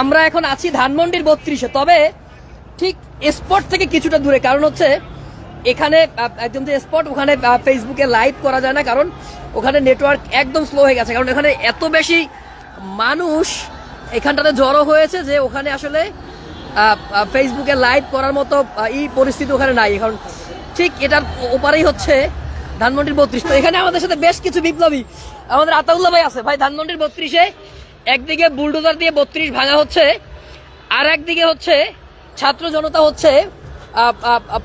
আমরা এখন আছি ধানমন্ডির বত্রিশে, তবে ঠিক স্পট থেকে কিছুটা দূরে, কারণ হচ্ছে এখানে একদম যে স্পট ওখানে ফেসবুকে লাইভ করা যায় না, কারণ ওখানে নেটওয়ার্ক একদম স্লো হয়ে গেছে। কারণ এখানে এত বেশি মানুষ এখানটাতে জড়ো হয়েছে যে ওখানে আসলে ফেসবুকে লাইভ করার মতো এই পরিস্থিতি ওখানে নাই। এখন ঠিক এটার ওপারেই হচ্ছে ধানমন্ডির বত্রিশ। তো এখানে আমাদের সাথে বেশ কিছু বিপ্লবী। আমাদের আতাউল্লাহ ভাই আছে। ভাই, ধানমন্ডির বত্রিশে একদিকে বুলডোজার দিয়ে বত্রিশ ভাঙা হচ্ছে, আর একদিকে হচ্ছে ছাত্র জনতা হচ্ছে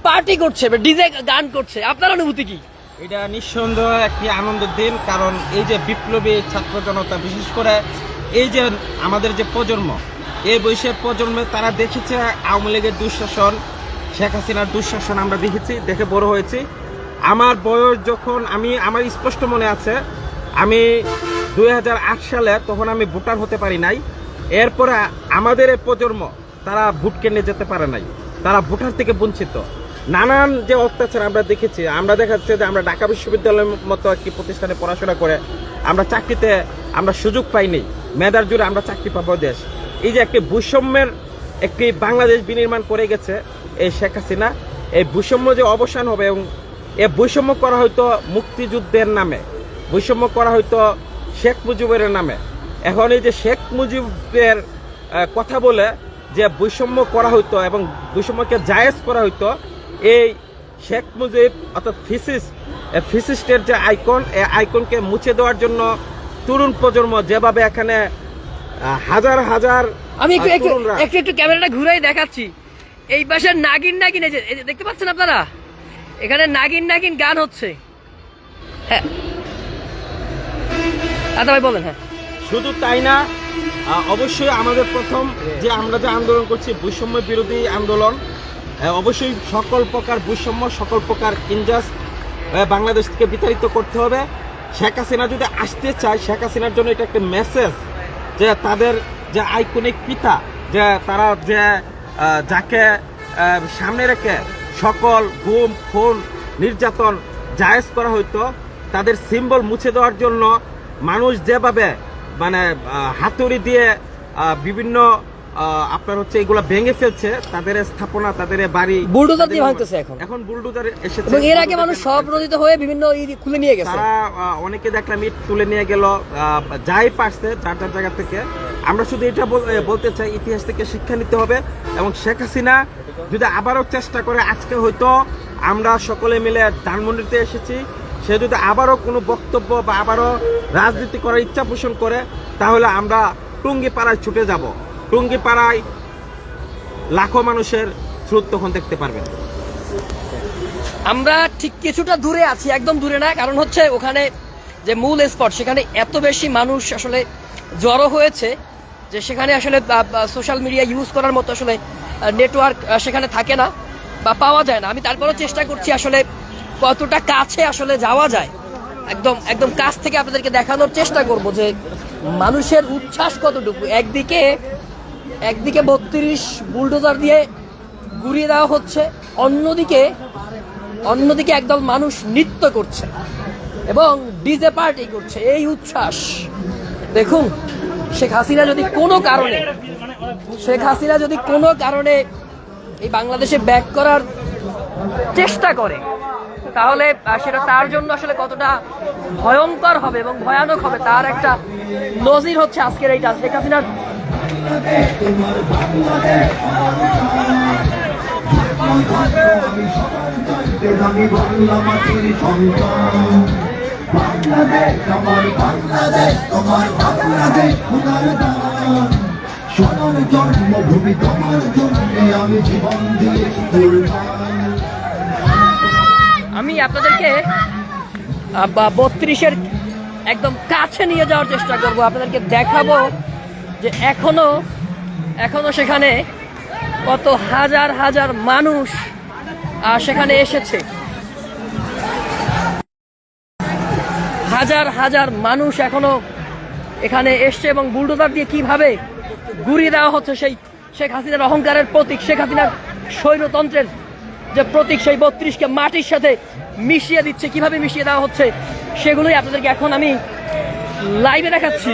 পার্টি করছে ডিজে গান করছে। আপনার অনুভূতি কি? এটা নিঃসন্দেহ একটি আনন্দের দিন, কারণ এই যে বিপ্লবী ছাত্র জনতা, বিশেষ করে এই যে আমাদের যে প্রজন্ম, এই বয়সের প্রজন্মে তারা দেখেছে আওয়ামী লীগের দুঃশাসন, শেখ হাসিনার দুঃশাসন আমরা দেখেছি, দেখে বড় হয়েছি। আমার বয়স যখন আমি, আমার স্পষ্ট মনে আছে, আমি দুই হাজার আট সালে তখন আমি ভোটার হতে পারি নাই। এরপরে আমাদের প্রজন্ম, তারা ভোট কেন্দ্রে যেতে পারে নাই। তারা ভোটার থেকে বঞ্চিত। নানান যে অত্যাচার আমরা দেখেছি, আমরা দেখাচ্ছে যে আমরা ঢাকা বিশ্ববিদ্যালয়ের মতো একটি প্রতিষ্ঠানে পড়াশোনা করে আমরা চাকরিতে আমরা সুযোগ পাইনি। মেধার জুড়ে আমরা চাকরি পাবো দেশ। এই যে একটি বৈষম্যের একটি বাংলাদেশ বিনির্মাণ করে গেছে এই শেখ হাসিনা, এই বৈষম্য যে অবসান হবে এবং এ বৈষম্য করা হয়তো মুক্তিযুদ্ধের নামে, বৈষম্য করা হয়তো শেখ মুজিবের নামে। এখন এই যে শেখ মুজিবের কথা বলে যে বৈষম্য করা হইতো এবং বৈষম্যকে জায়েজ করা হইতো এই শেখ মুজিব অর্থাৎ ফিসিস ফিসিস্টের যে আইকন এই আইকনকে মুছে দেওয়ার জন্য তরুণ প্রজন্ম যেভাবে এখানে হাজার হাজার আমি একটু একটু ক্যামেরাটা ঘুরাই দেখাচ্ছি। এই পাশে নাগিন নাগিন এই যে দেখতে পাচ্ছেন আপনারা? এখানে নাগিন নাগিন গান হচ্ছে। হ্যাঁ। আচ্ছা ভাই, বলেন হ্যাঁ। শুধু তাই না অবশ্যই আমাদের প্রথম যে আমরা যে আন্দোলন করছি, বৈষম্য বিরোধী আন্দোলন অবশ্যই সকল প্রকার বৈষম্য, সকল প্রকার ইনজাস বাংলাদেশ থেকে বিতাড়িত করতে হবে। শেখ হাসিনা যদি আসতে চায়, শেখ হাসিনার জন্য এটা একটা মেসেজ যে তাদের যে আইকনিক পিতা, যে তারা যে যাকে সামনে রেখে সকল গুম, খুন, নির্যাতন জায়েজ করা হইতো, তাদের সিম্বল মুছে দেওয়ার জন্য মানুষ যেভাবে মানে হাতুড়ি দিয়ে বিভিন্ন আপনার হচ্ছে এগুলা ভেঙে ফেলছে তাদের স্থাপনা তাদের বাড়ি বুলডোজার দিয়ে ভাঙতেছে এখন। এখন বুলডোজার এসেছে। এবং এর আগে মানুষ সব হয়ে বিভিন্ন খুলে নিয়ে গেছে। তারা অনেকে দেখলাম ইট তুলে নিয়ে গেল যাই পারছে চার চার জায়গা থেকে। আমরা শুধু এটা বলতে চাই ইতিহাস থেকে শিক্ষা নিতে হবে এবং শেখ হাসিনা যদি আবারও চেষ্টা করে আজকে হয়তো আমরা সকলে মিলে ধানমন্ডিতে এসেছি। সে যদি আবারও কোনো বক্তব্য বা আবারও রাজনীতি করার ইচ্ছা পোষণ করে, তাহলে আমরা টুঙ্গি পাড়ায় ছুটে যাব। টুঙ্গি পাড়ায় লাখো মানুষের স্রোত তখন দেখতে পারবেন। আমরা ঠিক কিছুটা দূরে আছি, একদম দূরে না, কারণ হচ্ছে ওখানে যে মূল স্পট সেখানে এত বেশি মানুষ আসলে জড়ো হয়েছে যে সেখানে আসলে সোশ্যাল মিডিয়া ইউজ করার মতো আসলে নেটওয়ার্ক সেখানে থাকে না বা পাওয়া যায় না। আমি তারপরেও চেষ্টা করছি আসলে কতটা কাছে আসলে যাওয়া যায়। একদম একদম কাছ থেকে আপনাদেরকে দেখানোর চেষ্টা করব যে মানুষের উচ্ছ্বাস কতটুকু। একদিকে একদিকে বত্রিশ বুলডোজার দিয়ে গুড়িয়ে দেওয়া হচ্ছে, অন্যদিকে অন্যদিকে একদল মানুষ নৃত্য করছে এবং ডিজে পার্টি করছে। এই উচ্ছ্বাস, দেখুন, শেখ হাসিনা যদি কোনো কারণে, শেখ হাসিনা যদি কোনো কারণে এই বাংলাদেশে ব্যাক করার চেষ্টা করে তাহলে সেটা তার জন্য আসলে কতটা ভয়ঙ্কর হবে এবং ভয়ানক হবে তার একটা নজির হচ্ছে আজকের এইটা শেখ হাসিনার। জন্মভূমি, তোমার জন্যে আমি জীবন দিয়ে আমি আপনাদেরকে বত্রিশের একদম কাছে নিয়ে যাওয়ার চেষ্টা করব। আপনাদেরকে দেখাবো যে এখনও এখনও সেখানে কত হাজার হাজার মানুষ সেখানে এসেছে। হাজার হাজার মানুষ এখনও এখানে এসছে এবং বুলডোজার দিয়ে কীভাবে ঘুরিয়ে দেওয়া হচ্ছে সেই শেখ হাসিনার অহংকারের প্রতীক, শেখ হাসিনার স্বৈরতন্ত্রের যে প্রতীক সেই বত্রিশকে মাটির সাথে মিশিয়ে দিচ্ছে, কীভাবে মিশিয়ে দেওয়া হচ্ছে, সেগুলোই আপনাদেরকে এখন আমি লাইভে দেখাচ্ছি।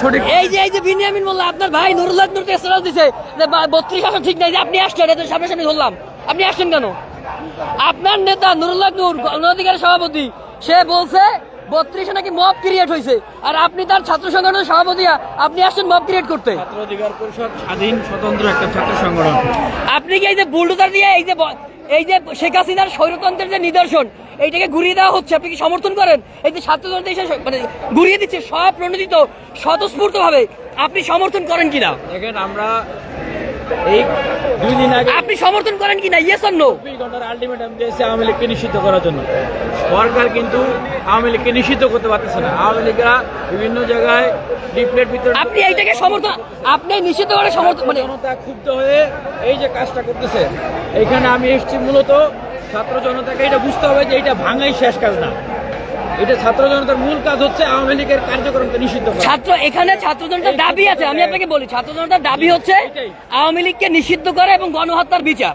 সঠিক এই যে এই যে বিনিয়ামিন বলল আপনার ভাই নুরুল্লাহ নূর এসরাজ দিছে যে বত্রিশ আসন ঠিক নাই যে আপনি আসলেন এত সামনে সামনে ধরলাম। আপনি আসলেন কেন? আপনার নেতা নুরুল্লাহ নূর অধিকারের সভাপতি, সে বলছে বত্রিশে নাকি মব ক্রিয়েট হয়েছে আর আপনি তার ছাত্র সংগঠনের সভাপতি আপনি আসছেন মব ক্রিয়েট করতে। ছাত্র অধিকার পরিষদ স্বাধীন স্বতন্ত্র একটা ছাত্র সংগঠন। আপনি কি এই যে বুলডোজার দিয়ে এই যে এই যে শেখ হাসিনার স্বৈরতন্ত্রের যে নিদর্শন এইটাকে ঘুরিয়ে দেওয়া হচ্ছে আপনি কি সমর্থন করেন? এই যে ছাত্র জনতা এসে মানে ঘুরিয়ে দিচ্ছে সব প্রণোদিত স্বতঃস্ফূর্ত ভাবে আপনি সমর্থন করেন কিনা? দেখেন আমরা এই দুই দিন আগে আপনি সমর্থন করেন কিনা? ইয়েস অর নো ঘণ্টার আলটিমেটাম দিয়েছে আওয়ামী লীগকে নিষিদ্ধ করার জন্য। সরকার কিন্তু আওয়ামী লীগকে নিষিদ্ধ করতে পারতেছে না। আওয়ামী লীগরা বিভিন্ন জায়গায় লিফলেট বিতরণ আপনি এইটাকে সমর্থন আপনি নিষিদ্ধ করে সমর্থন মানে জনতা ক্ষুব্ধ হয়ে এই যে কাজটা করতেছে। এখানে আমি এসেছি মূলত ছাত্র জনতাকে এটা বুঝতে হবে যে এটা ভাঙাই শেষ কাজ না। এটা ছাত্র জনতার মূল কাজ হচ্ছে আওয়ামী লীগের কার্যক্রমকে নিষিদ্ধ করা। ছাত্র এখানে ছাত্র জনতার দাবি আছে আমি আপনাকে বলি ছাত্র জনতার দাবি হচ্ছে আওয়ামী লীগকে নিষিদ্ধ করে এবং গণহত্যার বিচার।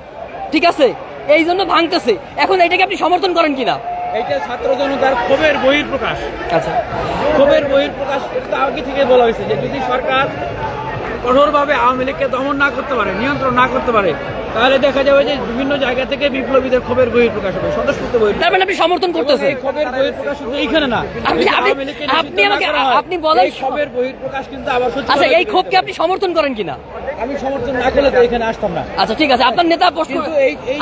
ঠিক আছে? এই জন্য ভাঙতেছে। এখন এটাকে আপনি সমর্থন করেন কিনা? এইটা ছাত্র জনতার ক্ষোভের বহির প্রকাশ আচ্ছা। ক্ষোভের বহির প্রকাশ আগে থেকে বলা হয়েছে যে যদি সরকার কঠোরভাবে আওয়ামী লীগকে দমন না করতে পারে নিয়ন্ত্রণ না করতে পারে তাহলে দেখা যাবে যে বিভিন্ন জায়গা থেকে বিপ্লবীদের ক্ষোভের বহির প্রকাশ হবে স্বতঃস্ফূর্ত বহির তার মানে আপনি সমর্থন করতেছেন? এই ক্ষোভের বহির প্রকাশ শুধু এইখানে না আপনি- আপনি- আমাকে- আপনি বলেন- এই ক্ষোভের বহির প্রকাশ কিন্তু আবার আচ্ছা এই ক্ষোভকে আপনি সমর্থন করেন কিনা? আমি সমর্থন না করলে তো এখানে আসতাম না। আচ্ছা ঠিক আছে। আপনার নেতা প্রশ্ন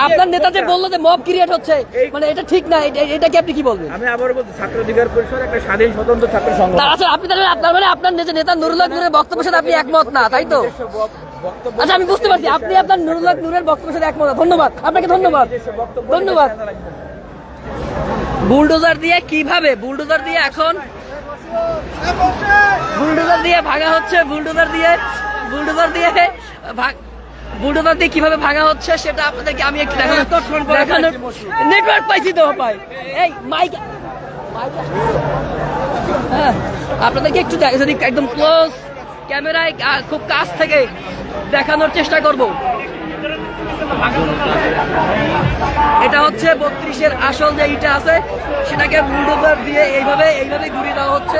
আপনার নেতা যে বলল যে মব ক্রিয়েট হচ্ছে মানে এটা ঠিক না এটাকে আপনি কি বলবেন? আমি আবার বলছি ছাত্র অধিকার পরিষদ একটা স্বাধীন স্বতন্ত্র ছাত্র সংগঠন। আচ্ছা আপনি তাহলে আপনার মানে আপনার নেতা নেতা নুরুল্লাহ নূরের বক্তব্যের সাথে আপনি একমত না তাই তো? আচ্ছা আমি বুঝতে পারছি আপনি আপনার নুরুল্লাহ নূরের বক্তব্যের সাথে একমত ধন্যবাদ আপনাকে ধন্যবাদ ধন্যবাদ। বুলডোজার দিয়ে কীভাবে বুলডোজার দিয়ে এখন বুলডোজার দিয়ে ভাঙা হচ্ছে বুলডোজার দিয়ে বুলডোজার দিয়ে ভাগ বুলডোজার দিয়ে কীভাবে ভাঙা হচ্ছে সেটা আপনাদেরকে আমি একটু দেখানো দেখানোর নেটওয়ার্ক পাইছি তো পাই এই মাইক হ্যাঁ আপনাদেরকে একটু যদি একদম ক্লোজ ক্যামেরায় খুব কাছ থেকে দেখানোর চেষ্টা করব। এটা হচ্ছে বত্রিশের আসল যে ইটা আছে সেটাকে বুলডোজার দিয়ে এইভাবে এইভাবে ঘুরিয়ে দেওয়া হচ্ছে।